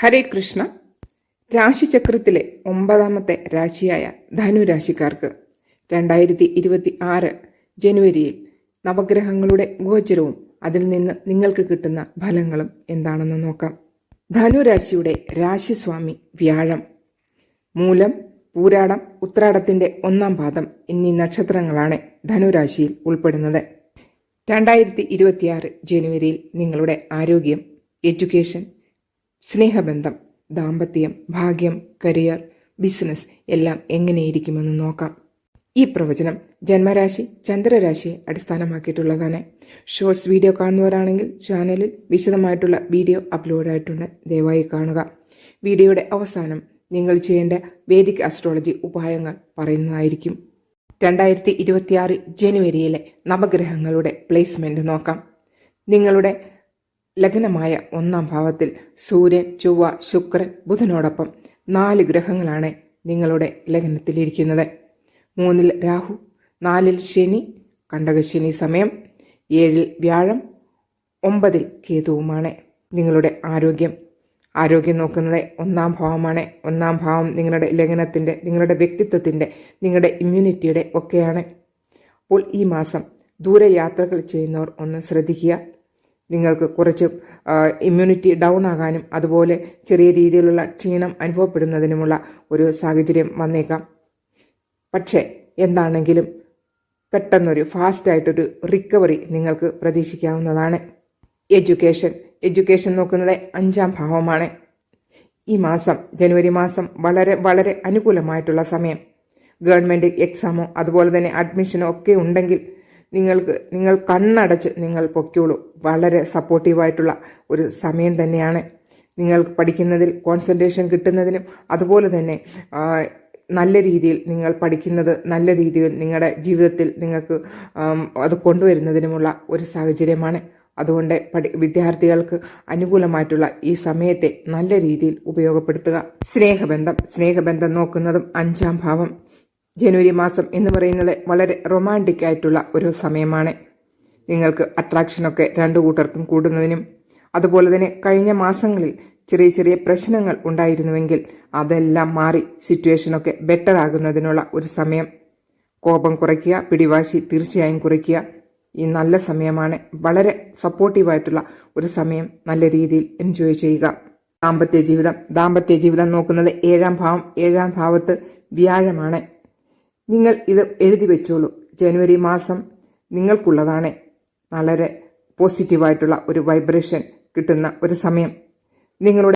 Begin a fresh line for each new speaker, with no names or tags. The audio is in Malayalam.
ഹരേ കൃഷ്ണ. രാശിചക്രത്തിലെ ഒമ്പതാമത്തെ രാശിയായ ധനുരാശിക്കാർക്ക് രണ്ടായിരത്തി ഇരുപത്തി ആറ് ജനുവരിയിൽ നവഗ്രഹങ്ങളുടെ ഗോചരവും അതിൽ നിന്ന് നിങ്ങൾക്ക് കിട്ടുന്ന ഫലങ്ങളും എന്താണെന്ന് നോക്കാം. ധനുരാശിയുടെ രാശിസ്വാമി വ്യാഴം. മൂലം പൂരാടം ഉത്രാടത്തിന്റെ ഒന്നാം പാദം എന്നീ നക്ഷത്രങ്ങളാണ് ധനുരാശിയിൽ ഉൾപ്പെടുന്നത്. രണ്ടായിരത്തി ഇരുപത്തിയാറ് ജനുവരിയിൽ നിങ്ങളുടെ ആരോഗ്യം എഡ്യൂക്കേഷൻ സ്നേഹബന്ധം ദാമ്പത്യം ഭാഗ്യം കരിയർ ബിസിനസ് എല്ലാം എങ്ങനെയിരിക്കുമെന്ന് നോക്കാം. ഈ പ്രവചനം ജന്മരാശി ചന്ദ്രരാശിയെ അടിസ്ഥാനമാക്കിയിട്ടുള്ളതാണ്. ഷോർട്സ് വീഡിയോ കാണുന്നവരാണെങ്കിൽ ചാനലിൽ വിശദമായിട്ടുള്ള വീഡിയോ അപ്ലോഡ് ആയിട്ടുണ്ട്. ദയവായി കാണുക. വീഡിയോയുടെ അവസാനം നിങ്ങൾ ചെയ്യേണ്ട വേദിക് അസ്ട്രോളജി ഉപായങ്ങൾ പറയുന്നതായിരിക്കും. രണ്ടായിരത്തി ഇരുപത്തിയാറ് ജനുവരിയിലെ നവഗ്രഹങ്ങളുടെ പ്ലേസ്മെന്റ് നോക്കാം. നിങ്ങളുടെ ലഗ്നമായ ഒന്നാം ഭാവത്തിൽ സൂര്യൻ ചൊവ്വ ശുക്രൻ ബുധനോടൊപ്പം നാല് ഗ്രഹങ്ങളാണ് നിങ്ങളുടെ ലഗ്നത്തിലിരിക്കുന്നത്. മൂന്നിൽ രാഹു നാലിൽ ശനി കണ്ടകശനി സമയം ഏഴിൽ വ്യാഴം ഒമ്പതിൽ കേതുവുമാണ് നിങ്ങളുടെ ആരോഗ്യം. ആരോഗ്യം നോക്കുന്നത് ഒന്നാം ഭാവമാണ്. ഒന്നാം ഭാവം നിങ്ങളുടെ ലഗ്നത്തിന്റെ നിങ്ങളുടെ വ്യക്തിത്വത്തിന്റെ നിങ്ങളുടെ ഇമ്മ്യൂണിറ്റിയുടെ ഒക്കെയാണ്. അപ്പോൾ ഈ മാസം ദൂരയാത്രകൾ ചെയ്യുന്നവർ ഒന്ന് ശ്രദ്ധിക്കുക. നിങ്ങൾക്ക് കുറച്ച് ഇമ്മ്യൂണിറ്റി ഡൗൺ ആകാനും അതുപോലെ ചെറിയ രീതിയിലുള്ള ക്ഷീണം അനുഭവപ്പെടുന്നതിനുമുള്ള ഒരു സാഹചര്യം വന്നേക്കാം. പക്ഷേ എന്താണെങ്കിലും പെട്ടെന്നൊരു ഫാസ്റ്റായിട്ടൊരു റിക്കവറി നിങ്ങൾക്ക് പ്രതീക്ഷിക്കാവുന്നതാണ്. എഡ്യൂക്കേഷൻ. എഡ്യൂക്കേഷൻ നോക്കുന്നത് അഞ്ചാം ഭാവമാണ്. ഈ മാസം ജനുവരി മാസം വളരെ വളരെ അനുകൂലമായിട്ടുള്ള സമയം. ഗവൺമെന്റ് എക്സാമോ അതുപോലെ തന്നെ അഡ്മിഷനോ ഒക്കെ ഉണ്ടെങ്കിൽ നിങ്ങൾക്ക് നിങ്ങൾ കണ്ണടച്ച് നിങ്ങൾ പൊയ്ക്കോളൂ. വളരെ സപ്പോർട്ടീവായിട്ടുള്ള ഒരു സമയം തന്നെയാണ്. നിങ്ങൾ പഠിക്കുന്നതിൽ കോൺസെൻട്രേഷൻ കിട്ടുന്നതിനും അതുപോലെ തന്നെ നല്ല രീതിയിൽ നിങ്ങൾ പഠിക്കുന്നത് നല്ല രീതിയിൽ നിങ്ങളുടെ ജീവിതത്തിൽ നിങ്ങൾക്ക് അത് കൊണ്ടുവരുന്നതിനുമുള്ള ഒരു സാഹചര്യമാണ്. അതുകൊണ്ട് പഠി വിദ്യാർത്ഥികൾക്ക് അനുകൂലമായിട്ടുള്ള ഈ സമയത്തെ നല്ല രീതിയിൽ ഉപയോഗപ്പെടുത്തുക. സ്നേഹബന്ധം സ്നേഹബന്ധം നോക്കുന്നതും അഞ്ചാം ഭാവം. ജനുവരി മാസം എന്ന് പറയുന്നത് വളരെ റൊമാന്റിക് ആയിട്ടുള്ള ഒരു സമയമാണ്. നിങ്ങൾക്ക് അട്രാക്ഷനൊക്കെ രണ്ടു കൂട്ടർക്കും കൂടുന്നതിനും അതുപോലെ തന്നെ കഴിഞ്ഞ മാസങ്ങളിൽ ചെറിയ ചെറിയ പ്രശ്നങ്ങൾ ഉണ്ടായിരുന്നുവെങ്കിൽ അതെല്ലാം മാറി സിറ്റുവേഷനൊക്കെ ബെറ്റർ ആകുന്നതിനുള്ള ഒരു സമയം. കോപം കുറയ്ക്കുക പിടിവാശി തീർച്ചയായും കുറയ്ക്കുക. ഈ നല്ല സമയമാണ്. വളരെ സപ്പോർട്ടീവായിട്ടുള്ള ഒരു സമയം. നല്ല രീതിയിൽ എൻജോയ് ചെയ്യുക. ദാമ്പത്യ ജീവിതം. ദാമ്പത്യ ജീവിതം നോക്കുന്നത് ഏഴാം ഭാവം. ഏഴാം ഭാവത്ത് വ്യാഴമാണ്. നിങ്ങൾ ഇത് എഴുതി വെച്ചോളൂ. ജനുവരി മാസം നിങ്ങൾക്കുള്ളതാണ്. വളരെ പോസിറ്റീവായിട്ടുള്ള ഒരു വൈബ്രേഷൻ കിട്ടുന്ന ഒരു സമയം. നിങ്ങളുടെ